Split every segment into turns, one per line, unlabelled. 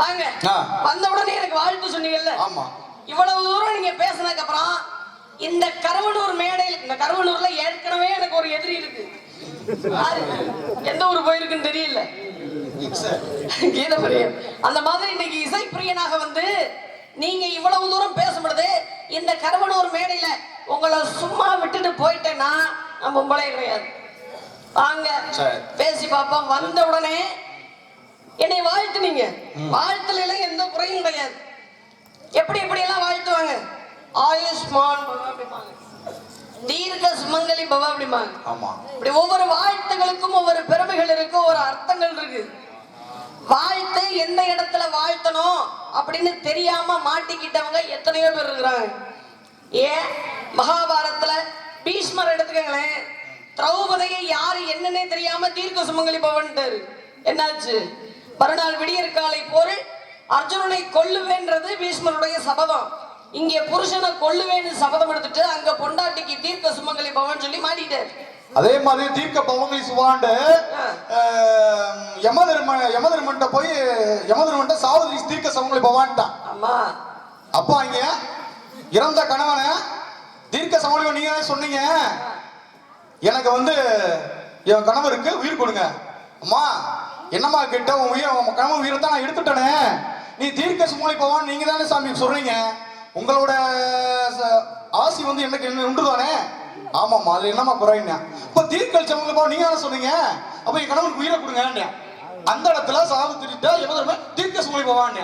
வாங்க. வந்த உடனே எனக்கு வாழ்த்து சொன்னீங்கல்ல?
ஆமா.
இவ்வளவு தூரம் நீங்க பேசினதுக்கு அப்புறம் இந்த கருவனூர் மேடையில் இந்த கருவனூர்ல ஏற்கனவே எனக்கு ஒரு எதிரி இருக்கு? எந்த ஊர் போயிருக்குன்னு தெரியல. கீதப்பிரியன் அந்த மாதிரி இன்னைக்கு இசைப்பிரியனாக வந்து நீங்க இவ்வளவு தூரம் பேசும் பொழுது இந்த கருவனூர் மேடையில உங்களை சும்மா விட்டுட்டு போயிட்டேன்னா நான் பொம்பளை கிடையாது. வாங்க. பேசி பார்ப்போம். வந்த உடனே என்னை வாழ்த்துனீங்க. வாழ்த்துல எந்த குறையும் கிடையாது. எப்படி எப்படி எல்லாம் வாழ்த்துவாங்க? ஆயுஷ்மான் தீர்க்க சுமங்கலி பவ அப்படிம்பாங்க.
ஆமா.
இப்படி ஒவ்வொரு வாழ்த்துகளுக்கும் ஒவ்வொரு பெருமைகள் இருக்கு ஒரு அர்த்தங்கள் இருக்கு. வாழ்த்து எந்த இடத்துல வாழ்த்தணும் அப்படின்னு தெரியாம மாட்டிக்கிட்டவங்க எத்தனையோ பேர் இருக்கிறாங்க. ஏன்? மகாபாரதத்துல பீஷ்மர் எடுத்துக்கங்களேன். திரௌபதியை யாரு என்னன்னே தெரியாம தீர்க்க சுமங்கலி பவன்ட்டாரு. என்னாச்சு? மறுநாள் விடியற் காலை போரில் அர்ஜுனனை கொல்லுவேன்றது பீஷ்மருடைய சபதம். இங்கே புருஷனை கொல்லுவேன்னு சபதம் எடுத்துட்டு அங்க பொண்டாட்டிக்கு தீர்க்க சுமங்கலி பவன் சொல்லி மாட்டிட்டாரு.
அதே மாதிரி தீர்க்க பவங்கலி சுவாண்டு யமதர்ம யமதர்மன்ட்ட போய் யமதர்மன்ட்ட சாவதி தீர்க்க சவங்கலி பவான்ட்டான்
ஆமா.
அப்பா இங்க இறந்த கணவனை தீர்க்க சமூகம் நீங்க சொன்னீங்க? எனக்கு வந்து என் கணவருக்கு உயிர் கொடுங்க. அம்மா என்னம்மா கிட்ட உன் உயிர் உன் கணவன் உயிரை தான் நான் எடுத்துட்டேனே. நீ தீர்க்க சுமூலி போவான் நீங்க தானே சாமி சொல்றீங்க. உங்களோட ஆசி வந்து எனக்கு என்ன உண்டு தானே ஆமாம்மா அதுல என்னம்மா குறைங்க இப்ப தீர்க்க சமூக போவா நீங்க தானே சொன்னீங்க? அப்ப என் கணவனுக்கு உயிரை கொடுங்க அந்த இடத்துல சாவு திருட்ட எவ்வளவு தீர்க்க சுமூலி போவான்.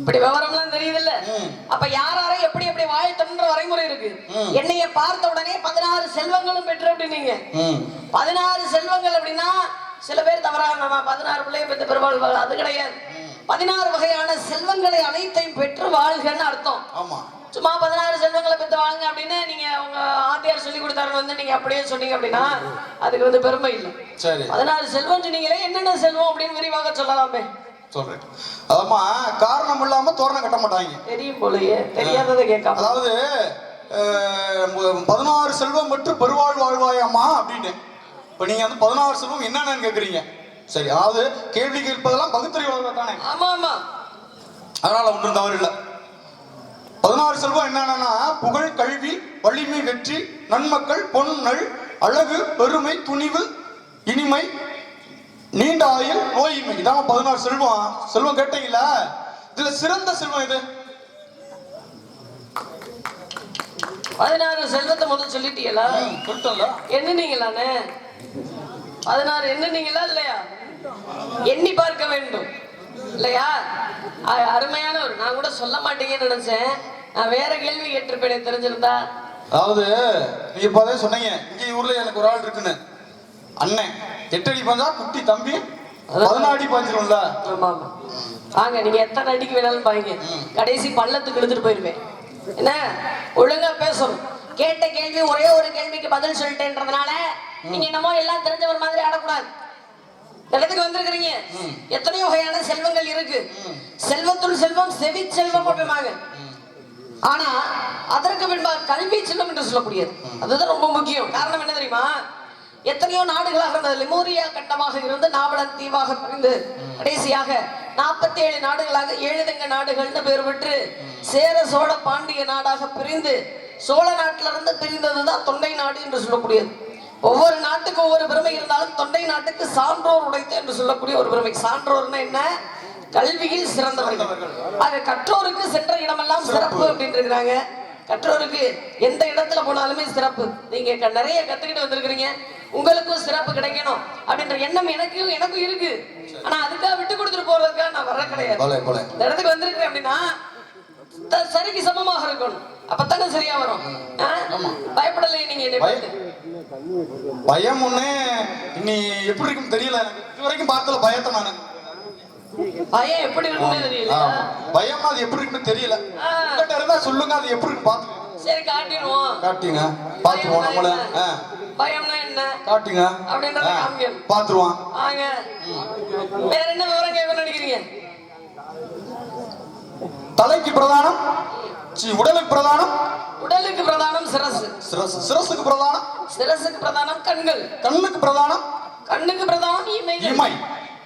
இப்படி விவரம்லாம் தெரியுதுல்ல.
ம்.
அப்ப யார் யாரை எப்படி எப்படி வாழ்த்தணுன்ற வரைமுறை இருக்கு. என்னைய பார்த்த உடனே பதினாறு செல்வங்களும் பெற்று அப்படின்னீங்க. பதினாறு செல்வங்கள் அப்படின்னா சில பேர் தவறாக பதினாறு பிள்ளைய பெற்ற பெருமாள் வாழ் அது கிடையாது. பதினாறு வகையான செல்வங்களை அனைத்தையும் பெற்று வாழ்கன்னு அர்த்தம்.
ஆமா.
சும்மா பதினாறு செல்வங்களை பெற்று வாங்க அப்படின்னு நீங்க உங்க ஆத்தியார் சொல்லி கொடுத்தாருன்னு வந்து நீங்க அப்படியே சொன்னீங்க அப்படின்னா அதுக்கு வந்து பெருமை இல்லை.
சரி.
பதினாறு செல்வம் சொன்னீங்களே என்னென்ன செல்வம் அப்படின்னு விரிவாக சொல்லலாமே.
சொல்றேன். அதாம்மா காரணம் இல்லாம தோரணம் கட்ட மாட்டாங்க.
தெரியும் போலயே. தெரியாததை கேட்காம.
அதாவது பதினாறு செல்வம் மற்றும் பெருவாழ் வாழ்வாயம்மா அப்படின்னு. இப்ப நீங்க வந்து பதினாறு செல்வம் என்னன்னு கேக்குறீங்க. சரி அதாவது கேள்வி கேட்பதெல்லாம் பகுத்தறிவாளர் தானே?
ஆமா ஆமா.
அதனால ஒன்றும் தவறு இல்லை. பதினாறு செல்வம் என்னன்னா புகழ் கல்வி வலிமை வெற்றி நன்மக்கள் பொன் நல் அழகு பெருமை துணிவு இனிமை நீண்ட ஆயுள் நோயின்மை. இதான் பதினாறு செல்வம் செல்வம் கேட்டீங்களா இதுல சிறந்த செல்வம் இது
பதினாறு செல்வத்தை முதல் சொல்லிட்டீங்களா? எண்ணுனீங்களாண்ணே? பதினாறு எண்ணுனீங்களா இல்லையா? எண்ணி பார்க்க வேண்டும். இல்லையா? அருமையான ஒரு நான் கூட சொல்ல மாட்டீங்கன்னு நினைச்சேன். நான் வேற கேள்வி கேட்டிருப்பேனே தெரிஞ்சிருந்தா.
அதாவது நீங்க இப்போதே சொன்னீங்க. இங்க ஊர்ல எனக்கு ஒரு ஆள் இருக்குன்னு. அண்ணன். எட்டு அடி பாஞ்சா குட்டி தம்பி. பதினாறு அடி பாஞ்சிரும்ல.
ஆமா ஆமா. வாங்க நீங்க எத்தனை அடிக்கு வேணாலும் பாருங்க கடைசி பள்ளத்துக்கு எடுத்துட்டு போயிருவேன். என்ன? ஒழுங்கா பேசணும். கேட்ட கேள்வி ஒரே ஒரு கேள்விக்கு பதில் சொல்லிட்டேன்றதுனால நீங்க என்னமோ எல்லாம் தெரிஞ்சவர் மாதிரி ஆடக்கூடாது. இடத்துக்கு வந்திருக்கிறீங்க. எத்தனையோ வகையான செல்வங்கள் இருக்கு. செல்வத்துள் செல்வம் செவி செல்வம் அப்படிம்பாங்க. ஆனா அதற்கு பின்பாக கல்வி செல்வம் என்று சொல்லக்கூடியது. அதுதான் ரொம்ப முக்கியம். காரணம் என்ன தெரியுமா? எத்தனையோ நாடுகளாக இருந்தது லிமோரியா கண்டமாக இருந்து நாவலன் தீவாக பிரிந்து கடைசியாக நாற்பத்தி ஏழு நாடுகளாக ஏழுதங்க நாடுகள்னு பேர் பெற்று சேர சோழ பாண்டிய நாடாக பிரிந்து சோழ நாட்டில இருந்து பிரிந்ததுதான் தொண்டை நாடு என்று சொல்லக்கூடியது. ஒவ்வொரு நாட்டுக்கு ஒவ்வொரு பெருமை இருந்தாலும் தொண்டை நாட்டுக்கு சான்றோர் உடைத்து என்று சொல்லக்கூடிய ஒரு பெருமை. சான்றோர்னா என்ன? கல்வியில் சிறந்தவர்கள். ஆக கற்றோருக்கு சென்ற இடமெல்லாம் சிறப்பு அப்படின்னு இருக்கிறாங்க. கற்றோருக்கு எந்த இடத்துல போனாலுமே சிறப்பு. நீங்க நிறைய கத்துக்கிட்டு வந்திருக்கிறீங்க. உங்களுக்கும் சிறப்பு கிடைக்கணும் அப்படின்ற எண்ணம் எனக்கும் எனக்கும் இருக்கு. ஆனா அதுக்காக விட்டு கொடுத்துட்டு போறதுக்காக நான் வர கிடையாது. இந்த இடத்துக்கு வந்திருக்கிறேன் அப்படின்னா சரிக்கு சமமாக இருக்கணும். அப்பதானே சரியா வரும். ஆ? பயப்படலையே நீங்க.
பயம் ஒண்ணு. இனி எப்படி இருக்கும் தெரியல இது வரைக்கும் பார்த்தல பயத்தை நானு
பயம் எப்படி இருக்கும்னே தெரியல
ஆமா. பயம்னா அது எப்படி இருக்குன்னு தெரியல.
ஆ.
உங்கள்கிட்ட இருந்தா சொல்லுங்க அது எப்படி இருக்கு பாத்துக்கோங்க
சரி காட்டிடுவோம்.
காட்டுங்க பாத்துருவோம் நம்மள.
பயம்னா என்ன?
காட்டுங்க.
அப்படின்றத
ஆ,
காமிக்கணும்.
பாத்துருவான்
வாங்க. வேற என்ன விவரம் கேட்க நினைக்கிறீங்க?
தலைக்கு பிரதானம். சி உடலுக்கு பிரதானம்?
உடலுக்கு பிரதானம் சிரசு.
சிரசு சிரசுக்கு பிரதானம்?
சிரசுக்கு பிரதானம் கண்கள்.
கண்ணுக்கு பிரதானம்?
கண்ணுக்கு பிரதானம்
இமை.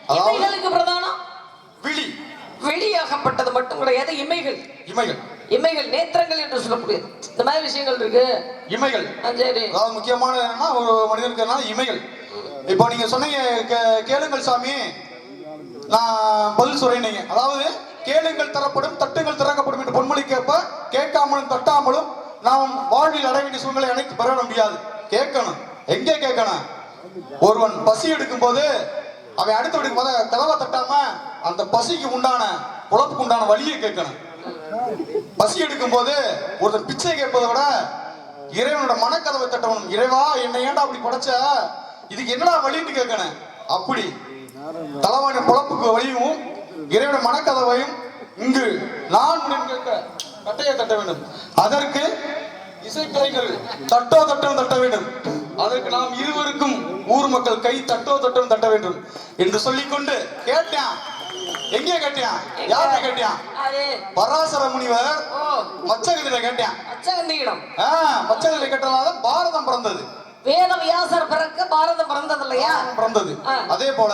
அதாவது
இமைகளுக்கு பிரதானம்? ஆகப்பட்டது மட்டும் கிடையாது இமைகள்.
இமைகள்.
இமைகள் நேத்திரங்கள் என்று சொல்லக்கூடியது. இந்த மாதிரி விஷயங்கள் இருக்கு.
இமைகள்.
சரி.
அதாவது முக்கியமான என்னன்னா ஒரு மனிதனுக்கு என்ன இமைகள். இப்போ நீங்க சொன்னீங்க கேளுங்கள் சாமி. நான் பதில் சொல்றேன் அதாவது கேளுங்கள் தரப்படும் தட்டுங்கள் திறக்கப்படும் என்று பொன்மொழி கேட்காமலும் தட்டாமலும் நாம் வாழ்வில் அடைய வேண்டிய சூழ்நிலை அனைத்து பெற முடியாது. கேட்கணும். எங்கே கேட்கணும்? ஒருவன் பசி எடுக்கும் போது அவன் அடுத்த வீட்டுக்கு முத கதவை தட்டாம அந்த பசிக்கு உண்டான உழப்புக்கு உண்டான வழியை கேட்கணும். பசி எடுக்கும் போது ஒருத்தன் பிச்சை கேட்பதை விட இறைவனோட மனக்கதவை தட்டணும். இறைவா என்னை ஏன்டா அப்படி படைச்ச? இதுக்கு என்னடா வழின்னு கேட்கணும். அப்படி. தலைவனின் பொழப்புக்கு வழியும் இறைவன மனக்கதவையும் இங்கு நான் கேட்க கட்டையை தட்ட வேண்டும். அதற்கு இசைக்கலைஞர்கள் தட்டோ தட்டம் தட்ட வேண்டும். அதற்கு நாம் இருவருக்கும் ஊர் மக்கள் கை தட்டோ தட்டம் தட்ட வேண்டும் என்று சொல்லிக்கொண்டு கேட்டான். எங்கே கேட்டான்? யார்கிட்ட கேட்டான்?
அது
பராசர முனிவர் மச்சகத்தில கேட்டான்.
அச்சகந்தியிடம்
ஆ, மச்சகத்தில கேட்டனால பாரதம் பிறந்தது.
வேத வியாசர் பிறக்க பாரதம் பிறந்தது இல்லையா
பிறந்தது. அதே போல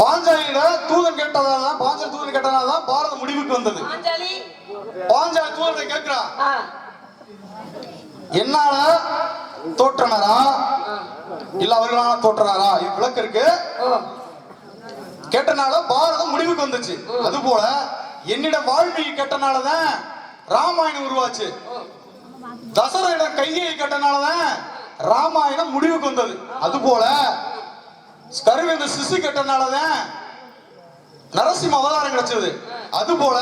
பாஞ்சாலியில தூதன் கேட்டதால தான் பாஞ்சாலி தூதன் கேட்டதால தான் பாரதம் முடிவுக்கு வந்தது.
பாஞ்சாலி?
தூதனை கேட்கிறா. என்னால தோற்றனரா? இல்ல அவர்களால தோற்றனாரா? இது விளக்கு இருக்கு. கேட்டனால பாரதம் முடிவுக்கு வந்துச்சு. அது போல என்னிடம் வாழ்வியை கேட்டனாலதான் ராமாயணம் உருவாச்சு. தசரரிடம் கையை கேட்டனாலதான் ராமாயணம் முடிவுக்கு வந்தது. அது போல கருவேந்து சிசு கேட்டனாலதான் நரசிம்ம அவதாரம் கிடைச்சது. அது போல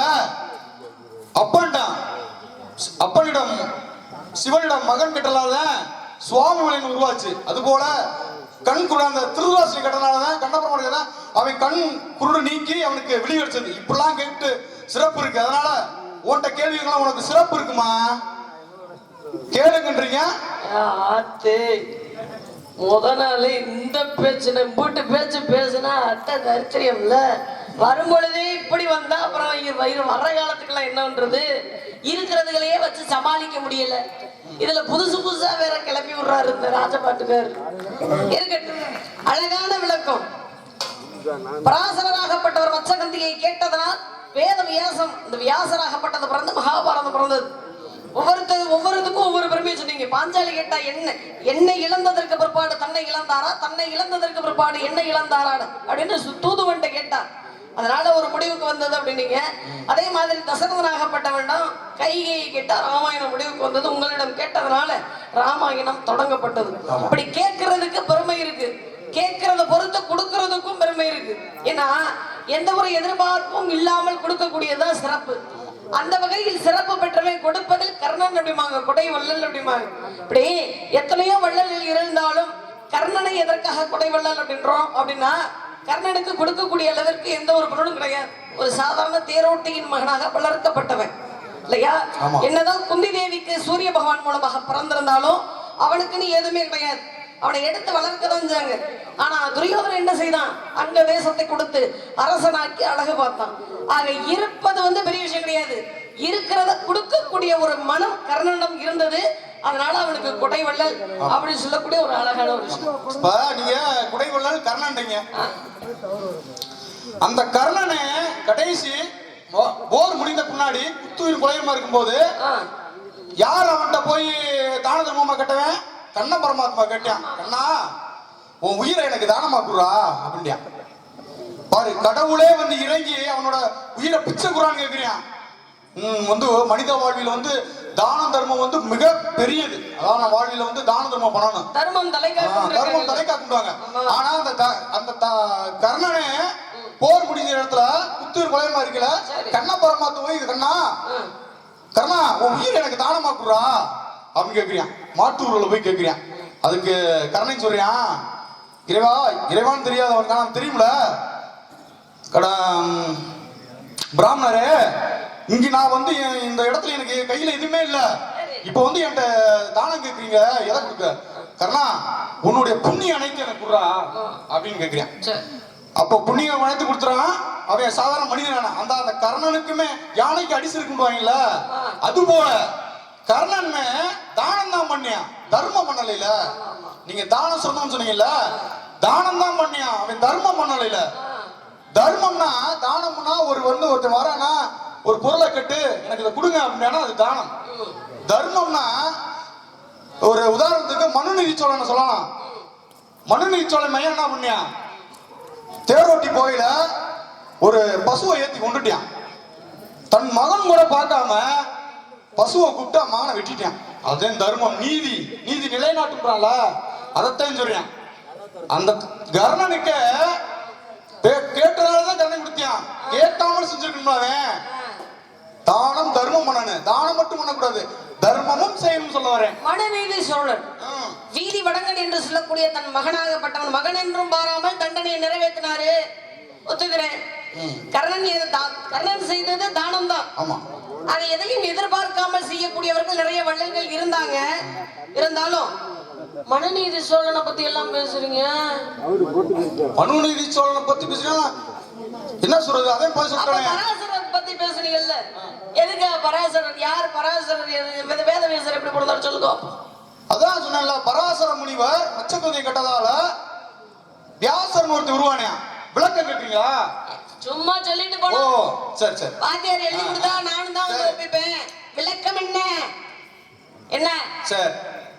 அப்பன்டான் அப்பனிடம் சிவனிடம் மகன் கட்டலாதான் சுவாமி மலையன் உருவாச்சு. அது போல கண் குரு அந்த திருதராசி கட்டனாலதான் கண்ணபுரம் அவன் கண் குருடு நீக்கி அவனுக்கு விழி கிடைச்சது இப்படிலாம் கேட்டு சிறப்பு இருக்கு. அதனால உன்கிட்ட கேள்விகள்லாம் உனக்கு சிறப்பு இருக்குமா? கேளுங்கன்றீங்க?
முத நாள் இந்த பேச்சு நம்பிட்டு பேச்சு பேசுனா அட்டை தரித்திரியம்ல வரும்பொழுதே இப்படி வந்தா அப்புறம் வயிறு வர்ற காலத்துக்கெல்லாம் என்னன்றது இருக்கிறதுகளையே வச்சு சமாளிக்க முடியல. இதுல புதுசு புதுசா வேற கிளப்பி விடுறாரு இந்த ராஜபாட்டுக்கார். இருக்கட்டும் அழகான விளக்கம். பராசரராகப்பட்டவர் மச்சகந்தியை கேட்டதனால் வேத வியாசம் இந்த வியாசராகப்பட்டது பிறந்து மகாபாரதம் பிறந்தது. ஒவ்வொருத்தர் ஒவ்வொருத்துக்கும் ஒவ்வொரு பெருமையை சொன்னீங்க. பாஞ்சாலி கேட்டா என்ன? என்னை இழந்ததற்கு பிற்பாடு தன்னை இழந்தாரா? தன்னை இழந்ததற்கு பிற்பாடு என்னை இழந்தாரா அப்படின்னு தூதுவன்ட்ட கேட்டார் அதனால ஒரு முடிவுக்கு வந்தது அப்படின்னீங்க. அதே மாதிரி தசரதனாகப்பட்டவனிடம் கைகையை கேட்டா ராமாயணம் முடிவுக்கு வந்தது. உங்களிடம் கேட்டதனால ராமாயணம் தொடங்கப்பட்டது. இப்படி கேட்கறதுக்கு பெருமை இருக்கு. கேட்கறத பொறுத்து கொடுக்கறதுக்கும் பெருமை இருக்கு. ஏன்னா எந்த ஒரு எதிர்பார்ப்பும் இல்லாமல் கொடுக்கக்கூடியதுதான் சிறப்பு. அந்த வகையில் சிறப்பு பெற்றவன் கொடுப்பதில் கர்ணன் அப்படிமாங்க கொடை வள்ளல் அப்படிமாங்க இப்படி எத்தனையோ வள்ளல்கள் இருந்தாலும் கர்ணனை எதற்காக கொடை வள்ளல் அப்படின்றோம் அப்படின்னா கர்ணனுக்கு கொடுக்கக்கூடிய அளவிற்கு எந்த ஒரு பொருளும் கிடையாது. ஒரு சாதாரண தேரோட்டியின் மகனாக வளர்க்கப்பட்டவன். இல்லையா. என்னதான் குந்தி தேவிக்கு சூரிய பகவான் மூலமாக பிறந்திருந்தாலும் அவனுக்குன்னு எதுவுமே கிடையாது. அவனை எடுத்து வளர்க்க செஞ்சாங்க ஆனா துரியோதனன் என்ன செய்தான்? அங்க தேசத்தை கொடுத்து அரசனாக்கி அழகு பார்த்தான். ஆக இருப்பது வந்து பெரிய விஷயம் கிடையாது. இருக்கிறத கொடுக்கக்கூடிய ஒரு மனம் கர்ணனிடம் இருந்தது. அதனால அவனுக்கு கொடை வள்ளல் அப்படின்னு சொல்லக்கூடிய ஒரு அழகான ஒரு விஷயம்.
நீங்க குடைவள்ளல் கர்ணன்றீங்க. அந்த கர்ணனை கடைசி போர் முடிந்த பின்னாடி புத்துயிர் குலையமா இருக்கும்போது யார் அவன்கிட்ட போய் தான தர்மமா கட்டவன்? கண்ண பரமாத்மா கேட்டான் கண்ணா உன் உயிரை எனக்கு தானமா குடுறா? அப்படின்யா பாரு கடவுளே வந்து இறங்கி அவனோட உயிரை பிச்சை குறான்னு கேக்குறியான் உம் வந்து மனித வாழ்வில வந்து தான தர்மம் வந்து மிக பெரியது. நம்ம வாழ்வில வந்து தான தர்மம் பண்ணணும்.
தர்மம்
தர்மம் தலை காட்டுவாங்க ஆனா அந்த அந்த கர்ணனே போர் முடிஞ்ச இடத்துல புத்தூர் குலையமா இருக்கல. கண்ண பரமாத்மா கண்ணா கர்ணா உன் உயிர் எனக்கு தானமா குடுறா? அப்படின்னு கேக்குறியான் மாட்டு ஊர்ல போய் கேக்குறியான் அதுக்கு கர்ணன் சொல்றியான் இறைவா இறைவான்னு தெரியாதவன் அவன் தெரியும்ல கடா பிராமணரே இங்க நான் வந்து இந்த இடத்துல எனக்கு கையில எதுவுமே இல்ல. இப்போ வந்து என்கிட்ட தானம் கேக்குறீங்க எதை கொடுக்க? கர்ணா உன்னுடைய புண்ணிய அனைத்து எனக்கு குடுறா அப்படின்னு கேக்குறியான்
சரி.
அப்போ புண்ணியம் அனைத்து கொடுத்துறான். அவன் சாதாரண மனிதனான அந்த அந்த கர்ணனுக்குமே யானைக்கு அடிச்சிருக்குவாங்கல்ல அது போல கர்ணன் தானம் தான் பண்ணியான் தர்மம் பண்ணலைல நீங்க தானம் சொன்னோம்னு சொன்னீங்கல்ல? தானம் தான் பண்ணியான் அவன் தர்மம் பண்ணலைல தர்மம்னா தானம்னா ஒரு வந்து ஒருத்தன் வரானா ஒரு பொருளை கட்டு எனக்கு இதை கொடுங்க அப்படின்னா அது தானம். தர்மம்னா ஒரு உதாரணத்துக்கு மனுநீதி சோழனை சொல்லலாம். மனுநீதி சோழன் மையம் என்ன பண்ணியா? தேரோட்டி போயில ஒரு பசுவை ஏத்தி கொண்டுட்டியான். தன் மகன் கூட பார்க்காம பசுவை கூப்பிட்டு மகனை வெட்டிட்டான். அதுதான் தர்மம். நீதி. நீதி நிலைநாட்டுறான்ல அதைத்தான் சொல்றான். அந்த கர்ணனுக்க கேட்டதாலதான் தண்டனை கொடுத்தியான் கேட்டாமல் செஞ்சிருக்கணும் அவன். தானம் தர்மம் பண்ணனு தானம் மட்டும் பண்ணக்கூடாது. தர்மமும் செய்யணும் சொல்ல வரேன்.
மனுநீதி சோழன். வீதி வடங்கன் என்று சொல்லக்கூடிய தன் மகனாகப்பட்டவன் மகன் என்றும் பாராமல் தண்டனையை நிறைவேற்றினாரு. ஒத்துக்கிறேன். கர்ணன் கர்ணன் செய்தது தானம் தான்
ஆமா.
அதை எதையும் எதிர்பார்க்காமல் செய்யக்கூடியவர்கள் நிறைய வள்ளல்கள் இருந்தாங்க. இருந்தாலும் மனுநீதி சோழனை பத்தி எல்லாம் பேசுறீங்க?
மனுநீதி சோழனை பத்தி பேசினா என்ன சொல்றது? அதே போய் சொல்றேன்.
பராசரர் பத்தி பேசுனீங்கல்ல. எதுக்கு பராசரர் யார் பராசரர் எது- வேத- வியாசர் எப்படி பிறந்தாரு சொல்லுங்க.
அதான் சொன்னேன்ல பராசர முனிவர் மச்சக்குதியை கட்டதால வியாசர்னு ஒருத்தர் உருவானே விளக்கம் கேட்டீங்களா
சும்மா சொல்லிட்டு
ஓ
போனோம்
சரி சரி.
வாத்தியார் எழுதி கொடுத்தா நானும் தான் வந்து ஒப்பிப்பேன். விளக்கம் என்ன? என்ன?
சரி.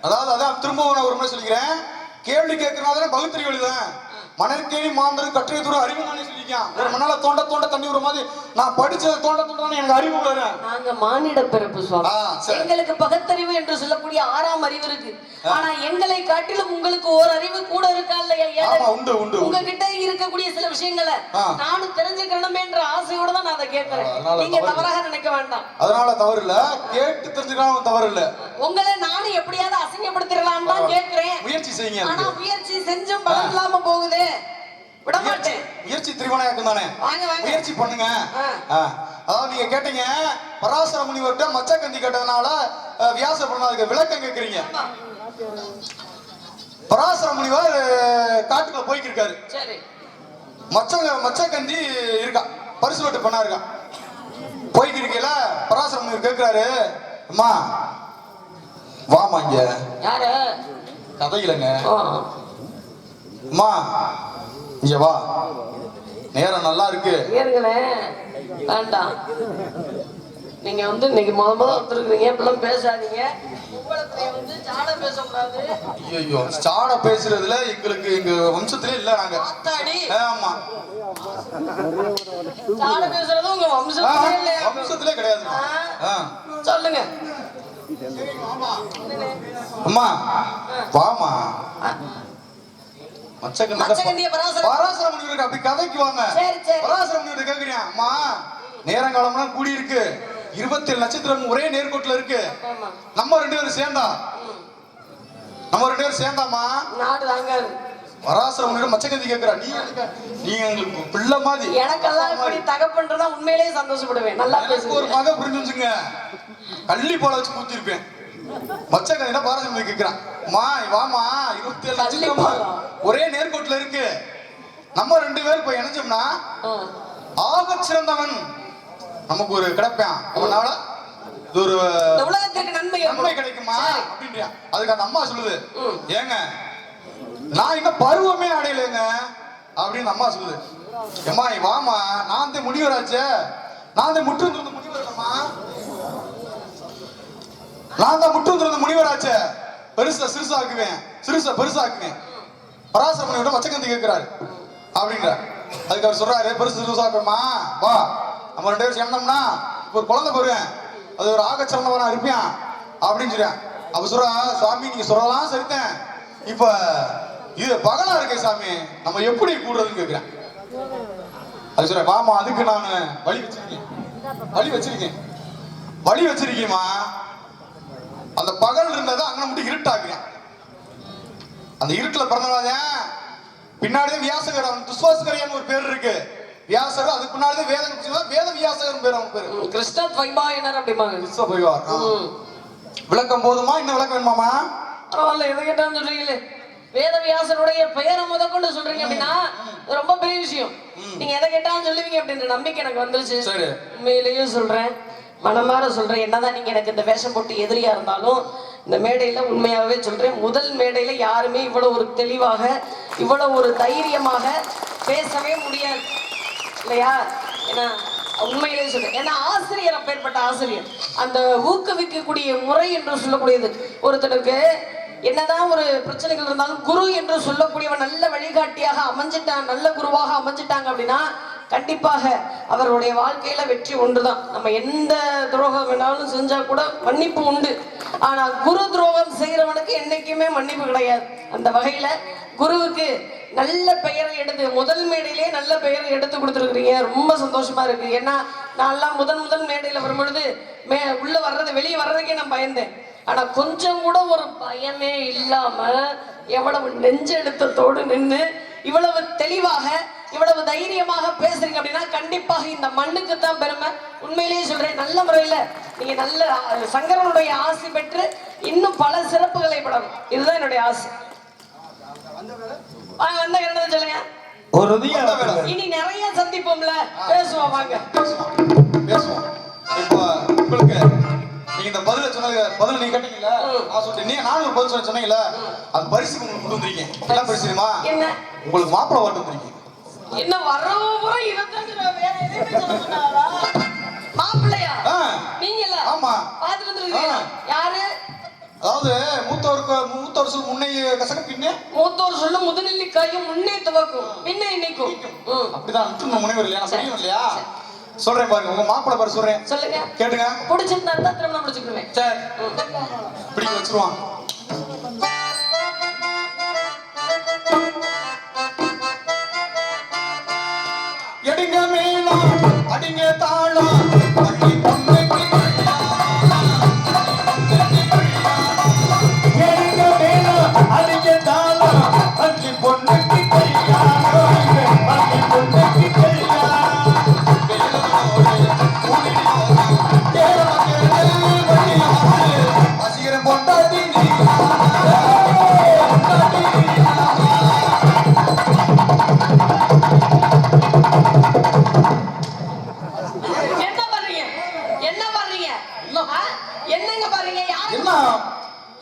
அதாவது அதான் திரும்பவும் நான் ஒரு முறை சொல்லிக்கிறேன். கேள்வி கேட்கறதுனால பகுத்தறிவு எழுதுறேன் மணற்கேணி மாந்தர் கற்றை தூரம் அறிவு நானே சொல்லிக்கான் ஒரு மணால தோண்ட தோண்ட தண்ணி வர மாதிரி நான் படிச்சதை தோண்ட தோண்ட எனக்கு அறிவு வரும்
நாங்க மானிட பிறப்பு சுவாமி. எங்களுக்கு பகுத்தறிவு என்று சொல்லக்கூடிய ஆறாம் அறிவு இருக்கு. ஆனா எங்களை காட்டிலும் உங்களுக்கு ஒரு அறிவு கூட இருக்கா இல்லையா?
உண்டு, உண்டு.
உங்ககிட்ட இருக்கக்கூடிய சில விஷயங்களை. நானும் தெரிஞ்சுக்கணுமே என்ற ஆசையோட தான் நான் அதை கேட்கிறேன். நீங்க
தவறு.
தவறாக நினைக்க வேண்டாம்.
அதனால தவறு இல்ல. கேட்டு தெரிஞ்சுக்கலாம் தவறு இல்ல.
உங்களை நானும் எப்படியாவது அசிங்கப்படுத்திடலாம் தான் கேட்கிறேன்.
முயற்சி செய்யுங்க
ஆனா. முயற்சி செஞ்சும் பலன் இல்லாம போகுது. விட மாட்டேன்.
முயற்சி திருவனையாக்கும் தானே? முயற்சி பண்ணுங்க. அதாவது நீங்க கேட்டீங்க பராசர முனிவர்கிட்ட மச்சக்கந்தி கேட்டதுனால அஹ், வியாசர் பண்ணதுக்கு விளக்கம் கேக்குறீங்க.
ஆமா.
பராசர முனிவர் காட்டுக்குள்ள போய்க்கு இருக்காரு மச்சங்க மச்சக்கந்தி இருக்கா. பரிசு வெட்டு பண்ணா இருக்கா. போய்க்கு இருக்கையில பராசர முனிவர் கேக்குறாரு அம்மா வாமா இங்க.
யாரு?
கதையிலங்க. அம்மா இங்க வா. நேரம் நல்லா இருக்கு.
வேண்டாம். நீங்க வந்து இன்னைக்கு முத முத வந்துருக்கீங்க இப்பெல்லாம் பேசாதீங்க.
ஐயோ சாட பேசுறதுல எங்களுக்கு எங்க வம்சத்திலே இல்ல நாங்க. ஆமா.
ஜாட பேசுறது உங்க வம்சத்திலே
கிடையாது.
சொல்லுங்க.
அம்மா வாமா மச்சக்கந்தி
மச்சகந்திய பராசரம்
பராசர முனிவருக்கு அப்படி கதைக்கு வாங்க.
சரி, சரி.
பராசர முனிவர் கேக்குறியா? அம்மா நேரங்காலம்லாம் கூடி இருக்கு இருபத்தி ஏழு நட்சத்திரம் ஒரே நேர்கோட்டுல இருக்கு. நம்ம ரெண்டு பேரும் சேர்ந்தா? நம்ம ரெண்டு பேரும் சேர்ந்தாமா
நாடு தாங்காது
பராசர முனிவர் மச்சக்கந்தி கேக்குறா. நீ நீங்க எங்களுக்கு பிள்ளை மாதிரி.
எனக்கெல்லாம் இப்படி தகப்பன்றதா உண்மையிலேயே சந்தோஷப்படுவேன். நல்லா
எனக்கு ஒரு மக புரிஞ்சு வச்சுங்க. கள்ளி போல வச்சு ஊத்திருப்பேன் மச்சக்கந்தினா பாரத முனிவர் கேக்குறான் மா வாமா இருபத்தி ஏழு
போலா?
ஒரே நேர்கோட்டுல இருக்கு. நம்ம ரெண்டு பேரும் இப்ப இணைஞ்சோம்னா
ஆ.
ஆகச் சிறந்தவன் நமக்கு ஒரு கிடைப்பான். அவனால இது ஒரு
நன்மை.
கிடைக்குமா. அப்படின்றியா. அதுக்கு அந்த அம்மா சொல்லுது. ஏங்க நான் இன்னும் பருவமே அடையலைங்க அப்படின்னு அம்மா சொல்லுது. ஏம்மா வாமா நான் தான் முடிவராச்சே நான் தான் முற்று வந்து முனிவர் நான் தான் முற்று திறந்த முனிவராச்சே. பெருசா சிறுசாக்குவேன். சிறுசா பெருசாக்குவேன். பராசர முனிவரோட மச்சக்கந்தி கேட்கிறாரு அப்படின்றார். அதுக்கு அவர் சொல்றாரு பெருசு சிறுசாக்குமா வா. நம்ம ரெண்டு பேரும் சேர்ந்தோம்னா ஒரு குழந்தை பெறுவேன். அது ஒரு ஆக சிறந்தவனா இருப்பியான் அப்படின்னு சொல்றேன் அப்ப சொல்றா சுவாமி நீங்க சொல்லலாம் சரித்தேன் இப்ப இது பகலா இருக்கே சாமி. நம்ம எப்படி கூடுறதுன்னு கேக்குறேன். அது சொல்ற வாமா அதுக்கு நான் வழி வச்சிருக்கேன். வழி வச்சிருக்கேன். வழி வச்சிருக்கேமா அந்த பகல் இருந்ததை அங்கே மட்டும் இருட்டாக்குறேன். அந்த இருட்டுல பிறந்தவங்க பின்னாடியே வியாசகர் அவன் துஸ்வாசகரியான்னு ஒரு பேர் இருக்கு. வியாசகர் அதுக்கு பின்னாடியே வேத வேத வியாசகர் பேர் அவன் பேரு.
கிருஷ்ண
விஸ்வ பைவார் ஆமா.
ம்.
விளக்கம் போதுமா? இன்னும் விளக்கம் வேணுமாமா
பரவாயில்ல எதை கேட்டாலும் சொல்றீங்களே. வேதவியாசனுடைய பெயரை முதற்கொண்டு சொல்றீங்க அப்படின்னா ரொம்ப பெரிய விஷயம். நீங்க எதை கேட்டாலும் சொல்லுவீங்க அப்படின்ற நம்பிக்கை எனக்கு வந்துருச்சு. உண்மையிலேயும் சொல்றேன். மனமார சொல்றேன். என்னதான் நீங்க எனக்கு இந்த வேஷம் போட்டு எதிரியா இருந்தாலும் இந்த மேடையில உண்மையாகவே சொல்றேன். முதல் மேடையில யாருமே இவ்வளவு ஒரு தெளிவாக இவ்வளவு ஒரு தைரியமாக பேசவே முடியாது. இல்லையா? ஏன்னா உண்மையிலே சொல்றேன். ஏன்னா ஆசிரியர் அப்பேற்பட்ட ஆசிரியர். அந்த ஊக்குவிக்கக்கூடிய முறை என்று சொல்லக்கூடியது. ஒருத்தனுக்கு என்னதான் ஒரு பிரச்சனைகள் இருந்தாலும் குரு என்று சொல்லக்கூடியவன் நல்ல வழிகாட்டியாக அமைஞ்சிட்டான் நல்ல குருவாக அமைஞ்சிட்டாங்க அப்படின்னா கண்டிப்பாக அவருடைய வாழ்க்கையில வெற்றி ஒன்றுதான் நம்ம எந்த துரோகம் வேணாலும் செஞ்சா கூட மன்னிப்பு உண்டு. ஆனா குரு துரோகம் செய்யறவனுக்கு என்னைக்குமே மன்னிப்பு கிடையாது. அந்த வகையில குருவுக்கு நல்ல பெயரை எடுத்து முதல் மேடையிலே நல்ல பெயரை எடுத்து கொடுத்துருக்குறீங்க. ரொம்ப சந்தோஷமா இருக்கு. ஏன்னா நான்லாம் முதன் முதல் மேடையில வரும்பொழுது மே உள்ள வர்றது வெளியே வர்றதுக்கே நான் பயந்தேன். ஆனா கொஞ்சம் கூட ஒரு பயமே இல்லாம எவ்வளவு நெஞ்செழுத்தத்தோடு நின்று இவ்வளவு தெளிவாக இவ்வளவு தைரியமாக பேசுறீங்க அப்படின்னா கண்டிப்பாக இந்த மண்ணுக்கு தான் பெருமை. உண்மையிலேயே சொல்றேன் நல்ல முறையில நீங்க நல்ல சங்கரனுடைய ஆசை பெற்று இன்னும் பல சிறப்புகளை படணும் இதுதான் என்னுடைய ஆசை. வாங்க வந்த என்ன சொல்லுங்க.
ஒரு
இனி நிறைய சந்திப்போம்ல. பேசுவோம் வாங்க.
பேசுவோம். பேசுவோம். இப்போ உங்களுக்கு நீங்க இந்த பதில சொன்னது பதில் நீங்க கேட்டீங்கல்ல? நான் சொல்லிட்டேன் நீங்க நானும் ஒரு பதில் சொன்ன சொன்னீங்கல்ல? அந்த பரிசு உங்களுக்கு கொண்டு வந்திருக்கீங்க. என்ன பரிசு தெரியுமா?
என்ன?
உங்களுக்கு மாப்பிள்ளை வாட்டு வந்திருக்கீங்க.
என்ன இதைத்தான் சொல்லுவாங்க. வேற எதையுமே சொல்ல மாட்டாரா? மாப்பிள்ளையா. நீங்களா
ஆமா.
பாத்துட்டு வந்துருக்கீங்க. யாரு?
அதாவது மூத்தவருக்கு மூத்தவர் சொல் முன்னை கசக்க பின்னே?
மூத்தோர் சொல்லும் முதலில் காயும் முன்னே துவக்கும் பின்னே நிற்கும் ம்.
அப்படிதான் அனுப்பிச்சு முனைவர் இல்லையா? நான் சொல்லியும் இல்லையா? சொல்றேன் பாருங்க உங்க மாப்பிள்ளை பேர் சொல்றேன்.
சொல்லுங்க.
கேட்டுங்க.
பிடிச்சிருந்தா திருமணம்
சரி. பிடிக்க வச்சிருவான் எடுங்க மேளம் அடிங்க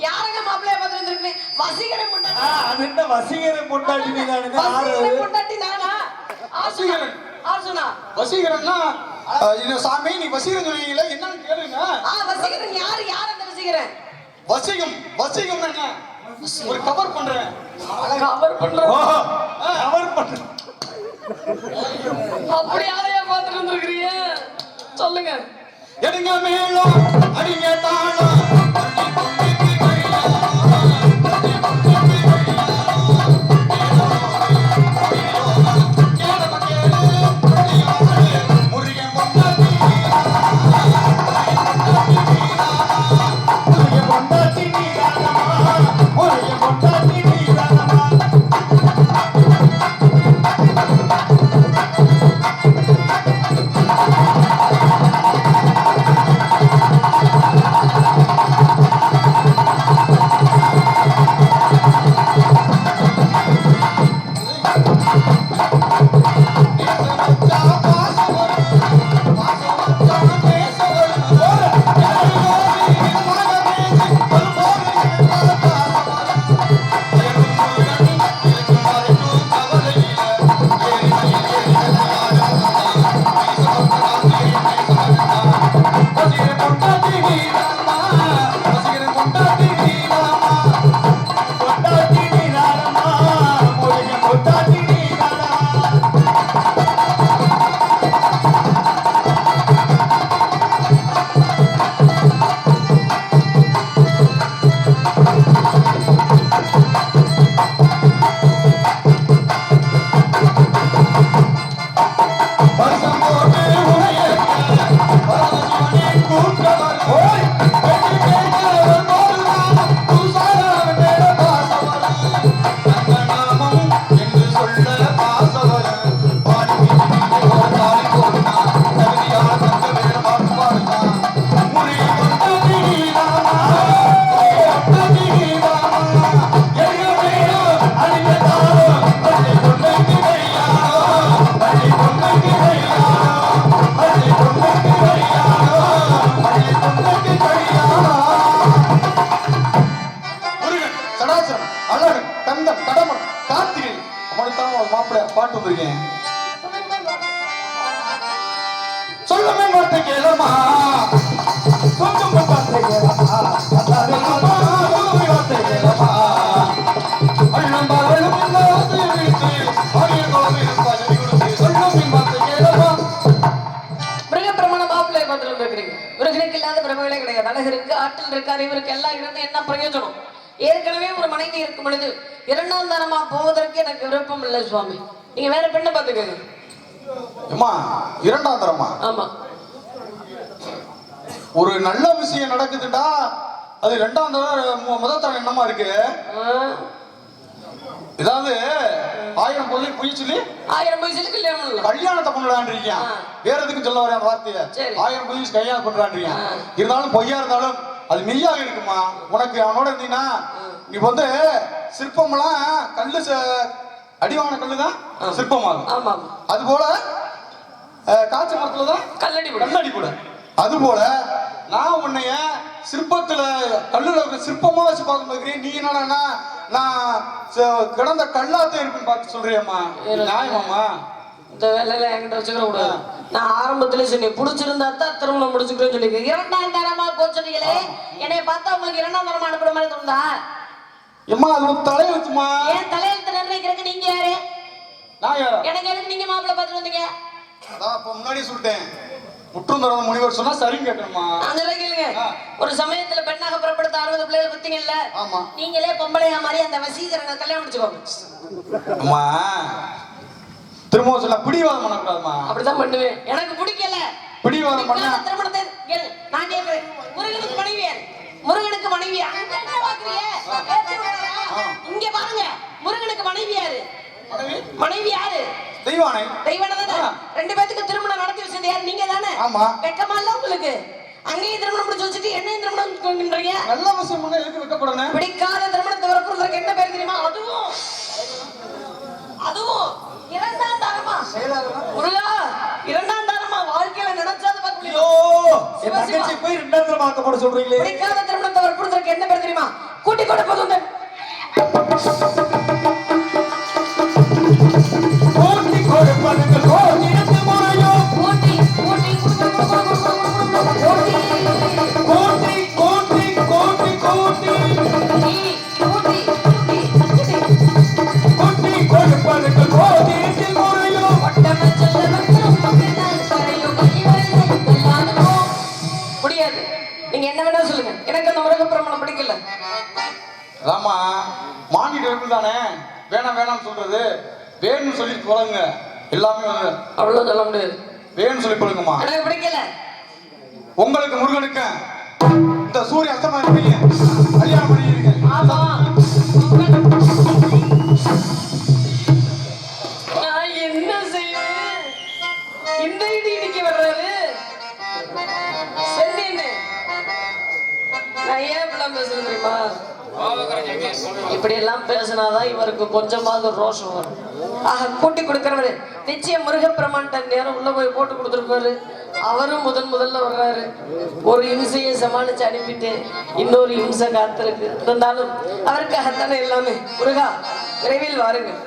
யாருங்க மாப்பிள்ளைய பார்த்து வந்திருக்கீங்க? வசீகரம்
ஆ,
பொண்டாட்டி
அது என்ன? வசீகரம் பொண்டாட்டி நீதானுங்க? ஆறு.
வசீகரம் பொண்டாட்டி நானா
வசீகரன். வசீகரன்னா? இது சாமி நீ வசீகரம் சொல்லுவீங்களே என்னன்னு கேளுங்க.
ஆ வசீகரன் யாரு? யார் அந்த வசீகரன்?
வசீகம் வசீகம்னா என்ன? ஒரு கவர் பண்றேன்.
கவர் பண்றோம்
cover பண்ணு.
அப்படி யாரையா பார்த்துட்டு வந்திருக்கிறீங்க? சொல்லுங்க.
எடுங்க மேளம் அடிங்க தாளம்.
அழகருக்கு ஆற்றல் இருக்கு அறிவிற்கு எல்லாம் இருந்து என்ன பிரயோஜனம்? ஏற்கனவே ஒரு மனைவி இருக்கும் பொழுது இரண்டாம் தரமா போவதற்கு எனக்கு விருப்பம் இல்லை சுவாமி. நீங்க வேற பெண்ணை பார்த்துக்கோங்க.
அம்மா இரண்டாம் தரமா
ஆமா.
ஒரு நல்ல விஷயம் நடக்குதுடா. அது ரெண்டாம் தரம் முதல் தரம் என்னமா இருக்கு? ஏதாவது ஆயிரம் பொருளை பொய் சொல்லி
ஆயிரம் வயசுல கல்யாணம் இல்லை
கல்யாணத்தை பண்ணலான்றீங்க. வேற எதுக்கும் சொல்ல வரேன் வார்த்தையை?
சரி.
ஆயிரம் பொய் கல்யாணம் பண்றான்றீங்க. இருந்தாலும் பொய்யா இருந்தாலும் அது மெய்யாக இருக்குமா? உனக்கு அவனோட இருந்தீங்கன்னா நீ வந்து சிற்பம்லாம் கல்லு அடிவான கல்லு தான். சிற்பமாகும். அது போல அஹ், காய்ச்ச மரத்துல தான்
கல்லடி
கண்ணாடி கூட அது போல நான் உன்னைய சிற்பத்துல கல்லுல சிற்பமா வச்சு பார்க்க பார்க்கிறேன் நீ என்னடா நான் கிடந்த கல்லாத்த இருக்குன்னு பார்த்து சொல்றியம்மா. நியாயமாம்மா?
இந்த வேலையில என்கிட்ட வச்சுக்கிற கூடாது. நான் ஆரம்பத்துல சொன்னேன் பிடிச்சிருந்தா தான் திருமணம் முடிச்சுக்கிறேன்னு சொல்லி இரண்டாம் தரமா போச்சுனீங்களே என்னை பார்த்தா உங்களுக்கு இரண்டாம் தரமா அனுப்புற மாதிரி தோணுதா
எம்மா அது ஒரு தலையெழுத்துமா
ஏன் தலையெழுத்து நிர்ணயிக்கிறதுக்கு நீங்க யாரு?
நான் யாரா?
எனக்கு எதுக்கு நீங்க மாப்பிள்ளை பார்த்துட்டு வந்தீங்க?
அதான் இப்ப முன்னாடியே சொல்லிட்டேன். முற்றும் திறந்த முனிவர் சொன்னா சரின்னு கேட்கணுமா?
சொல்ல கேளுங்க. ஒரு சமயத்துல பெண்ணாக புறப்படுத்த அறுபது பிள்ளைகள் பத்தீங்கல்ல
ஆமா.
நீங்களே பொம்பளையா மாதிரி அந்த வசீகரனை கல்யாணம் முடிச்சுக்கோங்க.
அம்மா திரும்ப சொல்ல பிடிவாதம் பண்ணக்கூடாதுமா?
அப்படிதான் பண்ணுவேன். எனக்கு பிடிக்கல.
பிடிவாதம் பண்ண
திருமணத்தை. நான் கேட்கிறேன். முருகனுக்கு மனைவியார் முருகனுக்கு மனைவியா? அங்க என்ன பாக்குறீங்க? பேச்சு விடாதா? இங்க பாருங்க. முருகனுக்கு மனைவி யாரு?
மனைவி?
யாரு?
தெய்வானை.
தெய்வான தானே. ரெண்டு பேத்துக்கு திருமணம் நடத்தி வச்சது யாரு? நீங்க தானே?
ஆமா.
வெக்கமா இல்ல உங்களுக்கு? அங்கேயும் திருமணம் முடிச்சு வச்சுட்டு என்னையும் திருமணம் கொண்டுறீங்க
நல்ல விஷயம் பண்ண எதுக்கு வைக்கப்படணும்?
பிடிக்காத திருமணத்தை வரப்புறதுக்கு என்ன பேர் தெரியுமா? அதுவும். அதுவும். இரண்டாம் தாரமா? முருகா இரண்டாம் தாரமா? வாழ்க்கையில நினைச்சாத பார்க்க
ஐயோ
முடியும்
என் தங்கச்சி போய் ரெண்டாம் தரம் ஆக்கப்பட சொல்றீங்களே.
பிடிக்காத திருமணத்தை வரப்புறதுக்கு என்ன பேர் தெரியுமா? கூட்டி கொடுப்பது உண்டு
மானிட்டு இருக்கு தானே? வேணாம் வேணாம்னு சொல்றது. வேணும்னு சொல்லி பழகுங்க எல்லாமே
அவ்வளவு சொல்ல முடியாது.
வேணும்னு சொல்லி பழகுமா
எனக்கு பிடிக்கல.
உங்களுக்கு முருகனுக்கு இந்த சூரிய அஸ்தமா இருப்பீங்க கல்யாணம் பண்ணிருக்கீங்க
நான் என்ன செய்வேன்? இந்த இடி இடிக்க வர்றாரு. சொன்னேன்னு நான் ஏன் பேசுறேன் தெரியுமா இப்படி எல்லாம் பேசினாதான் இவருக்கு கொஞ்சமாவது ரோஷம் வரும். ஆக கூட்டி கொடுக்கிறவரு நிச்சயம் முருகப்பிரமாண்ட நேரம் உள்ள போய் போட்டு கொடுத்துருப்பாரு. அவரும் முதன் முதல்ல வர்றாரு. ஒரு இம்சையை சமாளிச்சு அனுப்பிட்டு இன்னொரு இம்சை காத்திருக்கு. இருந்தாலும் அவருக்காகத்தானே எல்லாமே. முருகா விரைவில் வாருங்கள்.